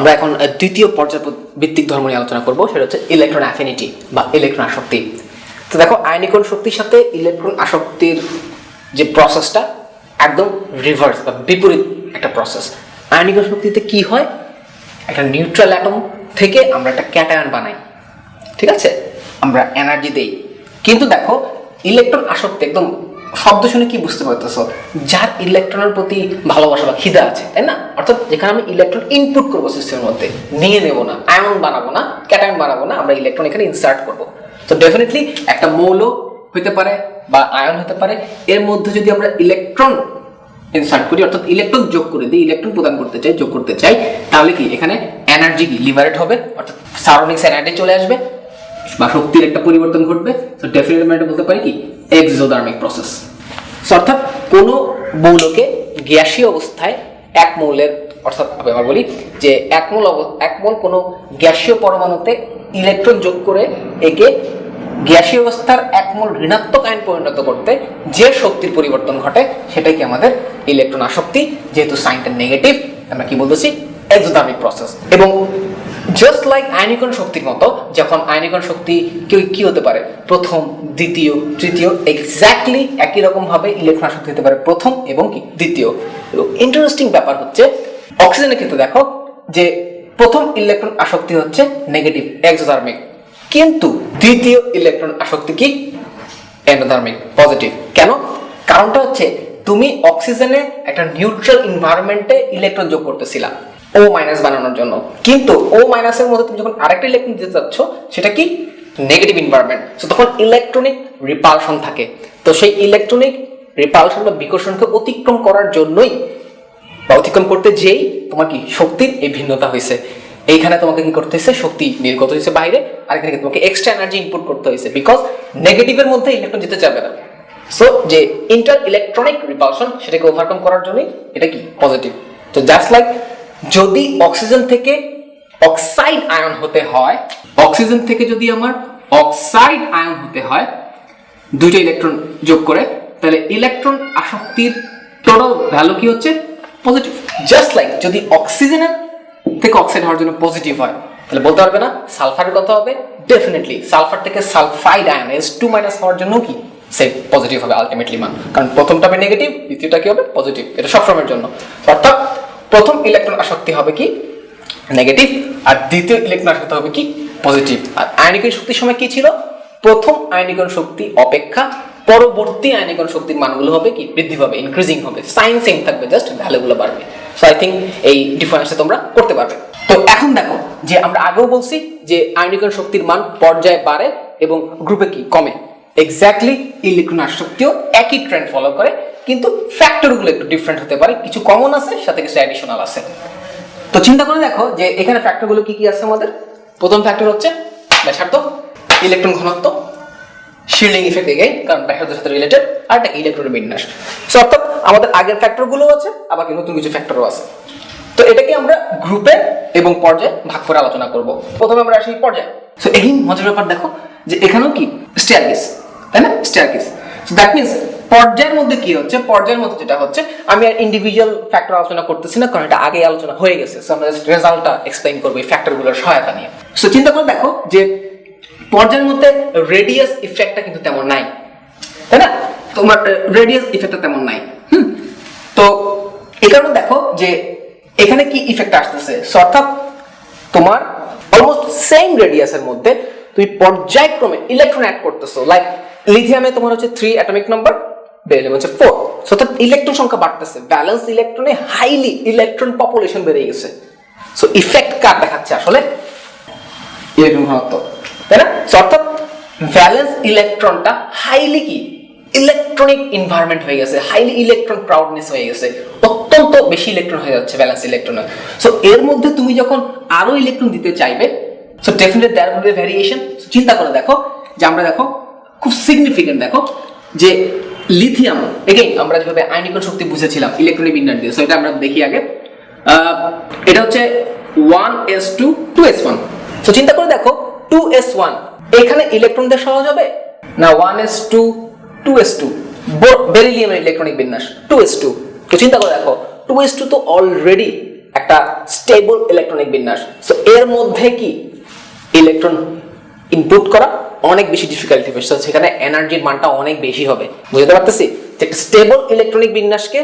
আমরা এখন দ্বিতীয় পর্যায় ভিত্তিক ধর্ম নিয়ে আলোচনা করব, সেটা হচ্ছে ইলেকট্রন অ্যাফিনিটি বা ইলেকট্রন আসক্তি। তো দেখো, আয়নিকণ শক্তির সাথে ইলেকট্রন আসক্তির যে প্রসেসটা একদম রিভার্স বা বিপরীত একটা প্রসেস আয়নিকণ শক্তিতে কি হয়? একটা নিউট্রাল অ্যাটম থেকে আমরা একটা ক্যাটায়ন বানাই। ঠিক আছে? আমরা এনার্জি দেই। কিন্তু দেখো ইলেকট্রন আসক্তি একদম শব্দ শুনে কি বুঝতে পারতেছো? যার ইলেকট্রনের প্রতি ভালোবাসা বা খিদা আছে, তাই না? অর্থাৎ যেখানে আমি ইলেকট্রন ইনপুট করব সিস্টেমের মধ্যে, নিয়ে নেব না আয়ন বানাবো না ক্যাটায়ন বানাবো না, আমরা ইলেকট্রন এখানে ইনসার্ট করব। তো ডেফিনেটলি একটা মৌল হতে পারে বা আয়ন হতে পারে, এর মধ্যে যদি আমরা ইলেকট্রন ইনসার্ট করি, অর্থাৎ ইলেকট্রন যোগ করে দিই ইলেকট্রন প্রদান করতে চাই, যোগ করতে চাই, তাহলে কি? এখানে এনার্জি লিভারেট হবে, অর্থাৎ সারাউন্ডিংস এনার্জি চলে আসবে বা শক্তির একটা পরিবর্তন ঘটবে তো ডেফিনেটলি আমরা এটা বলতে পারি কি এক্সোদার্মিক প্রসেস অর্থাৎ কোনো মৌলকে গ্যাসীয় অবস্থায় এক মৌলের, অর্থাৎ আমরা বলি যে এক মোল এক মোল কোনো গ্যাসীয় পরমাণুতে ইলেকট্রন যোগ করে একে গ্যাসীয় অবস্থার এক মোল ঋণাত্মক আয়ন পরিণত করতে যে শক্তির পরিবর্তন ঘটে, সেটাই কি আমাদের ইলেকট্রন আসক্তি, যেহেতু সাইনটা নেগেটিভ আমরা কি বলতেছি? এক্সোদার্মিক প্রসেস এবং জাস্ট লাইক আয়নিকণ শক্তির মতো, যখন আয়নিকণ শক্তি কেউ কি হতে পারে? প্রথম, দ্বিতীয়, তৃতীয় এক্স্যাক্টলি একই রকম ভাবে ইলেকট্রন আসক্তি হতে পারে প্রথম এবং কি? দ্বিতীয়। ইন্টারেস্টিং ব্যাপার হচ্ছে অক্সিজেনের ক্ষেত্রে দেখো, যে প্রথম ইলেকট্রন আসক্তি হচ্ছে নেগেটিভ এক্সোথার্মিক কিন্তু দ্বিতীয় ইলেকট্রন আসক্তি কি? এন্ডোথার্মিক পজিটিভ কেন? কারণটা হচ্ছে, তুমি অক্সিজেনে একটা নিউট্রাল এনভায়রনমেন্টে ইলেকট্রন যোগ করতেছিলা। ও মাইনাস বানানোর জন্য। কিন্তু ও মাইনাসের মধ্যে তুমি যখন আরেকটা ইলেকট্রন দিতে চাচ্ছ, সেটা কি? নেগেটিভ এনভায়রনমেন্ট তো তখন ইলেকট্রনিক রিপালশন থাকে। তো সেই ইলেকট্রনিক রিপালশন বা বিকর্ষণকে অতিক্রম করার জন্যই বা অতিক্রম করতে যেই তোমার কি? শক্তির এই ভিন্নতা হয়েছে। এইখানে তোমাকে কি করতে হয়েছে? শক্তি নির্গত হয়েছে বাইরে। আর এখানে তোমাকে এক্সট্রা এনার্জি ইনপুট করতে হয়েছে। বিকজ নেগেটিভের মধ্যে ইলেকট্রন যেতে যাবে না। সো যে ইন্টার ইলেকট্রনিক রিপালশন সেটাকে ওভারকাম করার জন্যই এটা কি? পজিটিভ তো জাস্ট লাইক যদি অক্সিজেন থেকে অক্সাইড আয়ন হতে হয় অক্সিজেন থেকে যদি আমার অক্সাইড আয়ন হতে হয়, দুইটা ইলেকট্রন যোগ করে, তাহলে ইলেকট্রন আসক্তির টোটাল ভ্যালু কি হচ্ছে? পজিটিভ জাস্ট লাইক যদি অক্সিজেনের থেকে অক্সাইড হওয়ার জন্য পজিটিভ হয়, তাহলে বলতে পারবে না সালফারের কথা হবে? ডেফিনেটলি সালফার থেকে sulphide ion S two minus হওয়ার জন্য কি? সে পজিটিভ হবে আলটিমেটলি মান। কারণ প্রথমটা হবে নেগেটিভ দ্বিতীয়টা কি হবে? পজিটিভ এটা সবসময়ের জন্য। অর্থাৎ প্রথম ইলেকট্রন আসক্তি হবে কি? নেগেটিভ আর দ্বিতীয় ইলেকট্রন আসক্তি হবে কি? পজিটিভ আর আয়নিকন শক্তির সময় কি ছিল? প্রথম আয়নিকন শক্তি অপেক্ষা, পরবর্তী আয়নিকন শক্তির মানগুলো হবে কি? বৃদ্ধি পাবে ইনক্রিজিং হবে। সাইন সেম থাকবে জাস্ট ভ্যালুগুলো বাড়বে। সো আই থিঙ্ক এই ডিফারেন্সটা তোমরা করতে পারবে। তো এখন দেখো যে আমরা আগেও বলছি যে আয়নিকন শক্তির মান পর্যায়ে বাড়ে এবং গ্রুপে কি? কমে। এক্স্যাক্টলি ইলেকট্রন আসক্তিও একই ট্রেন্ড ফলো করে। কিন্তু ফ্যাক্টরগুলো একটু ডিফারেন্ট হতে পারে। কিছু কমন আছে, সাথে কিছু অ্যাডিশনাল আছে। তো চিন্তা করে দেখো যে এখানে ফ্যাক্টরগুলো কি কি আছে আমাদের? প্রথম ফ্যাক্টর হচ্ছে ব্যাসার্ধ ইলেকট্রন ঘনত্ব শিল্ডিং ইফেক্ট এগেইন কারণ ব্যাসার্ধের সাথে রিলেটেড আর একটা ইলেকট্রনের বিন্যাস। সো অর্থাৎ আমাদের আগের ফ্যাক্টরগুলো আছে, আবার কি নতুন কিছু ফ্যাক্টরও আছে। তো এটাকে আমরা গ্রুপে এবং পর্যায়ে ভাগ করে আলোচনা করব। প্রথমে আমরা আসি পর্যায়ে। সো এই মজার ব্যাপার দেখো যে এখানেও কি? স্টেয়ারকেস তাই না? স্টেয়ারকেস সো দ্যাট মিনস পর্যায়ের মধ্যে কি হচ্ছে? পর্যায়ের মধ্যে যেটা হচ্ছে, আমি আর ইন্ডিভিজুয়াল ফ্যাক্টর আলোচনা করতেছি না, কারণ এটা আগে আলোচনা হয়ে গেছে। সো আমরা রেজাল্টটা এক্সপ্লেইন করব এই ফ্যাক্টরগুলোর সহায়তা নিয়ে। সো চিন্তা করে দেখো যে পর্যায়ের মধ্যে রেডিয়াস ইফেক্টটা কিন্তু তেমন নাই। তাই না? তোমার রেডিয়াস ইফেক্টটা তেমন নাই। হুম? তো এই কারণে দেখো যে এখানে কি ইফেক্ট আসতেছে? অর্থাৎ তোমার অলমোস্ট সেম রেডিয়াসের মধ্যে তুমি পর্যায়ক্রমে ইলেকট্রন অ্যাড করতেছো। লাইক লিথিয়ামে তোমার হচ্ছে থ্রি অ্যাটমিক নাম্বার বেরিলিয়াম হচ্ছে ফোর অর্থাৎ ইলেকট্রন সংখ্যা বাড়তেছে। ব্যালেন্স ইলেকট্রনে হাইলি ইলেকট্রন পপুলেশন বেড়ে গেছে। সো ইফেক্ট কার দেখাচ্ছে আসলে? ইলেকট্রন ঘনত্ব, তাই না? অর্থাৎ ভ্যালেন্স ইলেকট্রনটা হাইলি কি? ইলেকট্রনিক এনভায়রনমেন্ট হয়ে গেছে। হাইলি ইলেকট্রন হয়ে গেছে। অত্যন্ত বেশি ইলেকট্রন হয়ে যাচ্ছে ব্যালেন্স ইলেকট্রনে সো এর মধ্যে তুমি যখন আরও ইলেকট্রন দিতে চাইবে so definitely there will variation চিন্তা করে দেখো যে আমরা দেখো, খুব সিগনিফিকেন্ট দেখো যে লিথিয়াম এগেইন আমরা যেভাবে আয়নিকন শক্তি বুঝেছিলাম ইলেকট্রনিক বিন্যাস দিয়ে। সো এটা আমরা দেখি আগে। এটা হচ্ছে one S two two S one তো চিন্তা করে দেখো টু এস ওয়ান এখানে সহজ হবে? না one S two two S two বেরিলিয়ামের electronic বিন্যাস টু এস টু তো, চিন্তা করে দেখো টু এস টু তো অলরেডি একটা স্টেবল ইলেকট্রনিক বিন্যাস। সো এর মধ্যে কি? ইলেকট্রন ইনপুট করা। অনেক বেশি ডিফিকাল্টি হবে। সেখানে এনার্জির মানটা অনেক বেশি হবে। বুঝতে পারতেছি? একটা স্টেবল ইলেকট্রনিক বিন্যাসকে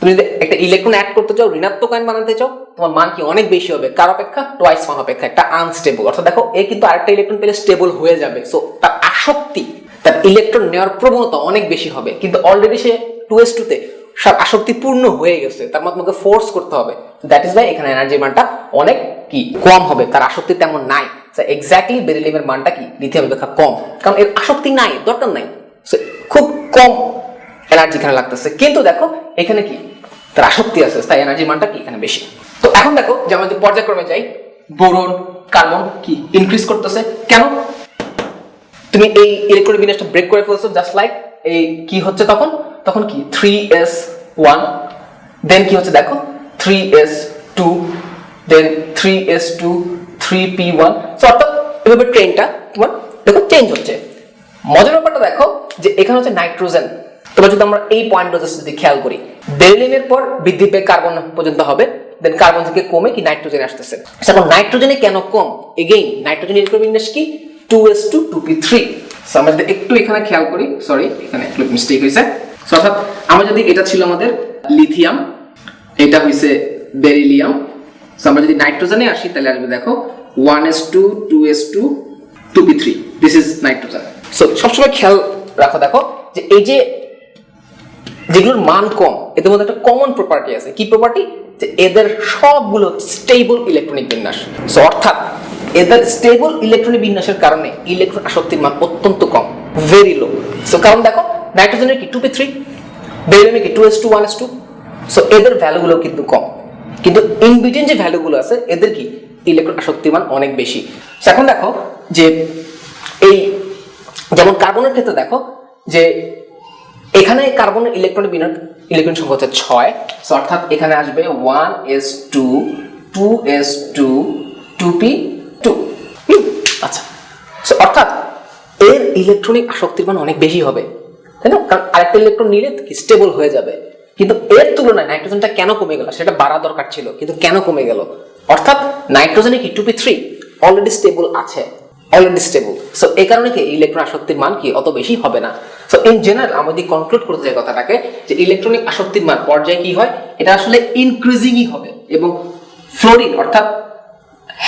তুমি যদি একটা ইলেকট্রন অ্যাড করতে চাও, ঋণাত্মক আয়ন বানাতে চাও, তোমার মান কি অনেক বেশি হবে? কার অপেক্ষা? টোয়াইস মান অপেক্ষা। একটা আনস্টেবল অর্থাৎ দেখো, এ কিন্তু আরেকটা ইলেকট্রন পেলে স্টেবল হয়ে যাবে। সো তার আসক্তি, তার ইলেকট্রন নেওয়ার প্রবণতা অনেক বেশি হবে। কিন্তু অলরেডি সে টু এস টুতে সব আসক্তি পূর্ণ হয়ে গেছে। তার মধ্যে তোমাকে ফোর্স করতে হবে। দ্যাট ইজ ওয়াই এখানে এনার্জি মানটা অনেক কি কম হবে। তার আসক্তি তেমন নাই। এক্স্যাক্টলি বেরিলিয়ামের মানটা কি? লিথিয়াম অপেক্ষা কম। কারণ এর আসক্তি নাই, দরকার নাই। খুব কম এনার্জি এখানে লাগতেছে। কিন্তু দেখো, এখানে কি? তার আসক্তি আছে, তাই এনার্জির মানটা কি? এখানে বেশি। তো এখন দেখো, যে আমরা যদি পর্যায়ক্রমে যাই, বোরন, কার্বন কি ইনক্রিজ করতেছে? কেন? তুমি এই ইলেকট্রনিক বিন্যাসটা ব্রেক করে ফেলছো জাস্ট লাইক এই কি হচ্ছে তখন? তখন কি? থ্রি এস ওয়ান দেন কি হচ্ছে দেখো? Three S two then three S two three P one অর্থাৎ এভাবে ট্রেনটা তোমার দেখো চেঞ্জ হচ্ছে। মজার ব্যাপারটা দেখো যে এখানে হচ্ছে নাইট্রোজেন তবে যদি আমরা এই পয়েন্ট যদি খেয়াল করি বেরিলিয়ামের পর বৃদ্ধি পেয়ে কার্বন পর্যন্ত হবে দেন কার্বন থেকে কমে কি নাইট্রোজেন আসতেছে। এখন নাইট্রোজেনে কেন কম? এগেইন নাইট্রোজেন ইলেকট্রন বিন্যাস কি? Two S two two three যদি একটু এখানে খেয়াল করি সরি এখানে একটু মিস্টেক হয়েছে। So, অর্থাৎ আমরা যদি এটা ছিল আমাদের লিথিয়াম এটা হইছে বেরিলিয়াম আমরা যদি নাইট্রোজেনে আসি, তাহলে আসবে দেখো one S two two S two two P three this is nitrogen so সবসময় খেয়াল রাখো দেখো যে এই যে যেগুলোর মান কম, এদের মধ্যে একটা কমন প্রপার্টি আছে। কি প্রপার্টি যে এদের সবগুলো স্টেবল ইলেকট্রনিক বিন্যাস। সো অর্থাৎ এদের স্টেবল ইলেকট্রনিক বিন্যাসের কারণে ইলেকট্রন আসক্তির মান অত্যন্ত কম ভেরি লো সো কারণ দেখো নাইট্রোজেনের কি? টু পি থ্রি বেরিয়ামের কি? Two S two one S two so এদের ভ্যালুগুলো কিন্তু কম। কিন্তু ইন বিটুইন যে ভ্যালুগুলো আছে, এদের কি? ইলেকট্রন আসক্তির মান অনেক বেশি। এখন দেখো যে এই যেমন কার্বনের ক্ষেত্রে দেখো যে এখানে কার্বনের ইলেকট্রন বিন্যাস ইলেকট্রন সংখ্যা হচ্ছে ছয়। অর্থাৎ এখানে আসবে one S two two S two two P two আচ্ছা। So, অর্থাৎ এর ইলেকট্রনিক আসক্তির মান অনেক বেশি হবে। তাই না? কারণ আরেকটা ইলেকট্রন নিলে স্টেবল হয়ে যাবে। কিন্তু এর তুলনায় নাইট্রোজেনটা কেন কমে গেল? সেটা বাড়া দরকার ছিল, কিন্তু কেন কমে গেল? অর্থাৎ নাইট্রোজেনে কি two p three already stable আছে? অলরেডি স্টেবল সো এই কারণে কি ইলেকট্রন আসক্তির মান কি অত বেশি হবে না? সো ইন জেনারেল আমরা যদি কনক্লুড করতে চাই কথাটাকে, যে ইলেকট্রনিক আসক্তির মান পর্যায়ে কি হয়? এটা আসলে ইনক্রিজিংই হবে এবং ফ্লোরিন অর্থাৎ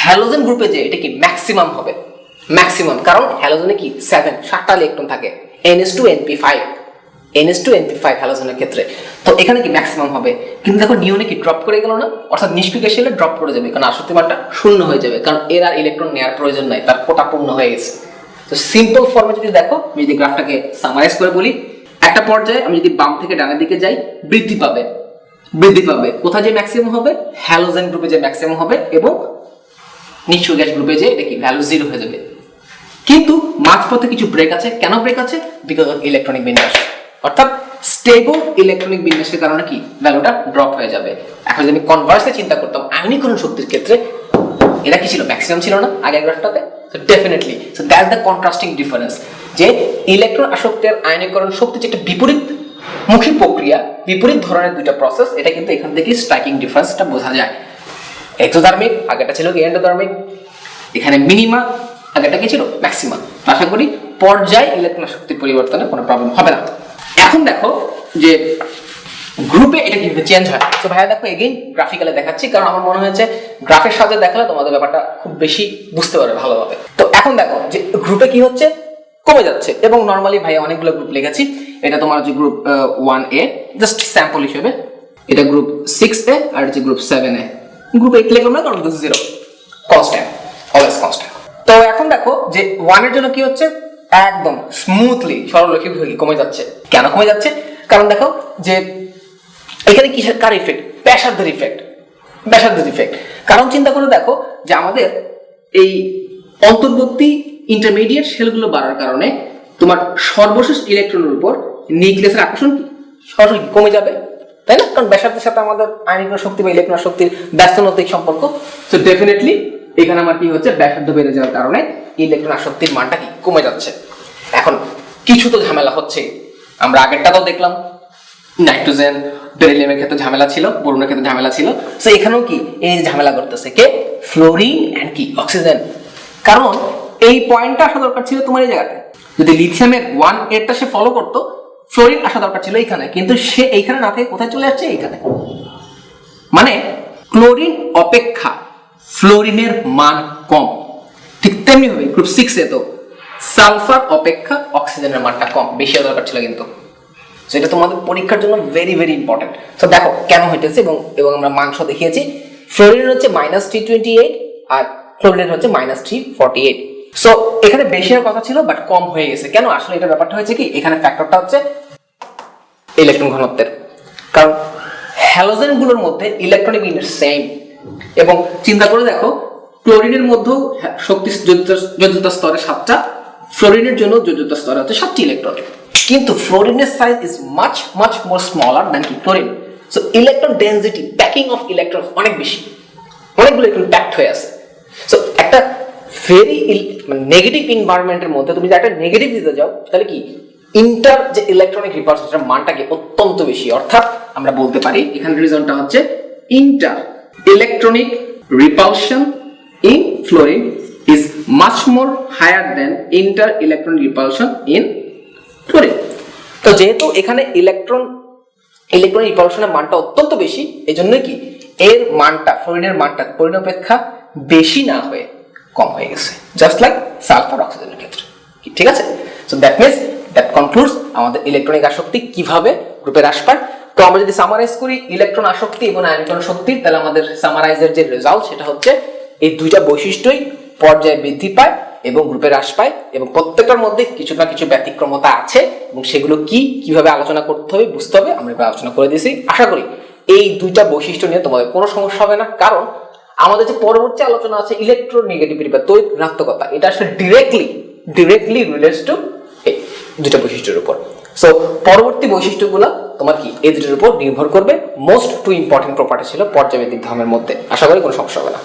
হ্যালোজেন গ্রুপে যে, এটা কি ম্যাক্সিমাম হবে? ম্যাক্সিমাম কারণ হ্যালোজেনে কি সেভেন সাতটা ইলেকট্রন থাকে। Ns two np five ns two np five হ্যালোজেনের ক্ষেত্রে। তো এখানে কি ম্যাক্সিমাম হবে? কিন্তু দেখো নিয়নে কি ড্রপ করে গেল না? অর্থাৎ নিষ্ক্রিয় গ্যাস ড্রপ করে যাবে, কারণ আসক্তি মানটা শূন্য হয়ে যাবে, কারণ এর আর ইলেকট্রন নেওয়ার প্রয়োজন নাই, তার কোটা পূর্ণ হয়ে গেছে। তো সিম্পল ফর্মে যদি দেখো, আমি যদি গ্রাফটাকে সামারাইজ করে বলি, একটা পর্যায়ে আমি যদি বাম থেকে ডানের দিকে যাই, বৃদ্ধি পাবে। বৃদ্ধি পাবে। কোথায় যে ম্যাক্সিমাম হবে? হ্যালোজেন গ্রুপে যে ম্যাক্সিমাম হবে এবং নিষ্ক্রিয় গ্যাস গ্রুপে যে এটা কি? ভ্যালু জিরো হয়ে যাবে। কিন্তু মাঝপথে কিছু ব্রেক আছে। কেন ব্রেক আছে? বিকজ অফ ইলেকট্রনিক বিন্যাস অর্থাৎ স্টেবল ইলেকট্রনিক বিন্যাসের কারণে কি? ভ্যালুটা ড্রপ হয়ে যাবে। এখন যদি আমি কনভার্সে চিন্তা করতাম, আয়নীকরণ শক্তির ক্ষেত্রে এরা কি ছিল? ম্যাক্সিমাম ছিল না আগের গ্রাফটাতে তো definitely so that's the contrasting difference যে ইলেকট্রন আসক্তের আয়নীকরণ শক্তি যে একটা বিপরীত মুখী প্রক্রিয়া, বিপরীত ধরনের দুইটা প্রসেস এটা কিন্তু এখান থেকে স্ট্রাইকিং ডিফারেন্সটা বোঝা যায়। এক্সোধার্মিক আগেটা ছিল কি? এন্ডোধার্মিক এখানে মিনিমা আগেটা কি ছিল? ম্যাক্সিমাম আশা করি পর্যায় ইলেকট্রন শক্তির পরিবর্তনে কোনো প্রবলেম হবে না। এখন দেখো যে গ্রুপে এটা কীভাবে চেঞ্জ হয়। তো ভাইয়া দেখো এগেইন গ্রাফিক্যালে দেখাচ্ছি, কারণ আমার মনে হয়েছে গ্রাফের সাথে দেখালে তোমাদের ব্যাপারটা খুব বেশি বুঝতে পারবে ভালোভাবে। তো এখন দেখো যে গ্রুপে কি হচ্ছে? কমে যাচ্ছে। এবং নর্মালি ভাই অনেকগুলো গ্রুপ লিখেছি। এটা তোমার হচ্ছে group one A just sample হিসেবে। এটা গ্রুপ সিক্স এ আর হচ্ছে group seven A group eight লিখলাম না কারণ জিরো কনস্ট্যান্ট অলওয়েজ কনস্ট্যান্ট তো এখন দেখো যে ওয়ানের জন্য কি হচ্ছে? একদম স্মুথলি সরলরৈখিক ভাবে কমে যাচ্ছে। কেন কমে যাচ্ছে? কারণ দেখো যে এখানে কিসের, কার ইফেক্ট ব্যাসার্ধের ইফেক্ট ব্যাসার্ধের ইফেক্ট কারণ চিন্তা করে দেখো যে আমাদের এই অন্তর্বর্তী ইন্টারমিডিয়েট সেলগুলো বাড়ার কারণে তোমার সর্বশেষ ইলেকট্রনের উপর নিউক্লিয়াসের আকর্ষণ কি? সরাসরি কমে যাবে। তাই না? কারণ ব্যাসার্ধের সাথে আমাদের আয়নিক শক্তি বা ইলেকট্রন শক্তির ব্যস্তনৈতিক সম্পর্ক। তো ডেফিনেটলি এখানে আমার কি হচ্ছে? ব্যাসার্ধ বেড়ে যাওয়ার কারণে ইলেকট্রন আসক্তির মানটা কি? কমে যাচ্ছে। এখন কিছু তো ঝামেলা হচ্ছে। আমরা আগেরটা তো দেখলাম। নাইট্রোজেন বেরিলিয়ামের ক্ষেত্রে ঝামেলা ছিল বোরনের ক্ষেত্রে ঝামেলা ছিল। সো এখানেও কি? এই ঝামেলা করতেছে কে? ফ্লোরিন অ্যান্ড কি? অক্সিজেন। কারণ এই পয়েন্টটা আসা দরকার ছিল তোমার এই জায়গাতে। যদি লিথিয়ামের ওয়ান এরটা সে ফলো করতো ফ্লোরিন আসা দরকার ছিল এইখানে। কিন্তু সে এইখানে না থেকে কোথায় চলে যাচ্ছে এইখানে। মানে ক্লোরিন অপেক্ষা। ফ্লোরিনের মান কম। ঠিক তেমনি হবে গ্রুপ সিক্স এ তো সালফার অপেক্ষা অক্সিজেনের মানটা কম বেশি দরকার ছিল কিন্তু। So এটা তোমাদের পরীক্ষার জন্য ভেরি ভেরি ইম্পর্টেন্ট তো দেখো কেন হইতেছে এবং এবং আমরা মাংস দেখিয়েছি, ফ্লোরিন হচ্ছে মাইনাস থ্রি টোয়েন্টি এইট আর ফ্লোরিন হচ্ছে minus three forty eight so এখানে বেশি হওয়ার কথা ছিল বাট কম হয়ে গেছে। কেন? আসলে এটা ব্যাপারটা হয়েছে কি, এখানে ফ্যাক্টরটা হচ্ছে ইলেকট্রন ঘনত্বের। কারণ হ্যালোজেনগুলোর মধ্যে ইলেকট্রনিক ইউনিট সেম এবং চিন্তা করে দেখো, ক্লোরিনের মধ্যেও শক্তি যোজ্যতা- স্তরে সাতটা, ফ্লোরিনের জন্য যোজ্যতা স্তরে হচ্ছে সাতটি ইলেকট্রন। কিন্তু ফ্লোরিনের size is much much more smaller than কি chlorine. So electron density packing of electron অনেক বেশি। অনেকগুলো ইলেকট্রন প্যাকড হয়ে আছে। সো একটা ভেরি নেগেটিভ এনভায়রনমেন্টের মধ্যে তুমি যদি একটা নেগেটিভ দিতে যাও, তাহলে কি? ইন্টার যে ইলেকট্রনিক রিপালশন মানটা কি অত্যন্ত বেশি, অর্থাৎ আমরা বলতে পারি, এখানে রিজনটা হচ্ছে inter electronic repulsion in fluorine is much more higher then inter electronic repulsion in fluorine তো যেহেতু এখানে ইলেকট্রন ইলেকট্রনিক রিপালশনের মানটা অত্যন্ত বেশি এই জন্যই কি এর মানটা ফ্লোরিনের মানটা ফ্লোরিন অপেক্ষা বেশি না হয়ে কম হয়ে গেছে জাস্ট লাইক সালফার অক্সিজেনের ক্ষেত্রে। ঠিক আছে? So that means that concludes আমাদের ইলেকট্রনিক আসক্তি, কীভাবে গ্রুপে হ্রাস পায়? তো আমরা যদি সামারাইজ করি ইলেকট্রন আসক্তি এবং আয়নিকরণ শক্তির তাহলে আমাদের সামারাইজের যে রেজাল্ট সেটা হচ্ছে এই দুইটা বৈশিষ্ট্যই পর্যায়ে বৃদ্ধি পায় এবং গ্রুপে হ্রাস পায় এবং প্রত্যেকটার মধ্যে কিছু না কিছু ব্যতিক্রমতা আছে এবং সেগুলো কি, কীভাবে আলোচনা করতে হবে বুঝতে হবে, আমরা এবার আলোচনা করে দিয়েছি। আশা করি এই দুইটা বৈশিষ্ট্য নিয়ে তোমাদের কোনো সমস্যা হবে না, কারণ আমাদের যে পরবর্তী আলোচনা আছে ইলেকট্রোনেগেটিভিটি বা তড়িৎ ঋণাত্মকতা, এটা আসলে ডিরেক্টলি ডিরেক্টলি রিলেটস টু এই দুইটা বৈশিষ্ট্যের উপর। সো পরবর্তী বৈশিষ্ট্যগুলো তোমার কি এই দুটির উপর নির্ভর করবে? মোস্ট টু ইম্পর্টেন্ট প্রপার্টি ছিল পর্যাবৃত্তিক ধর্মের মধ্যে। আশা করি কোনো সমস্যা হবে না।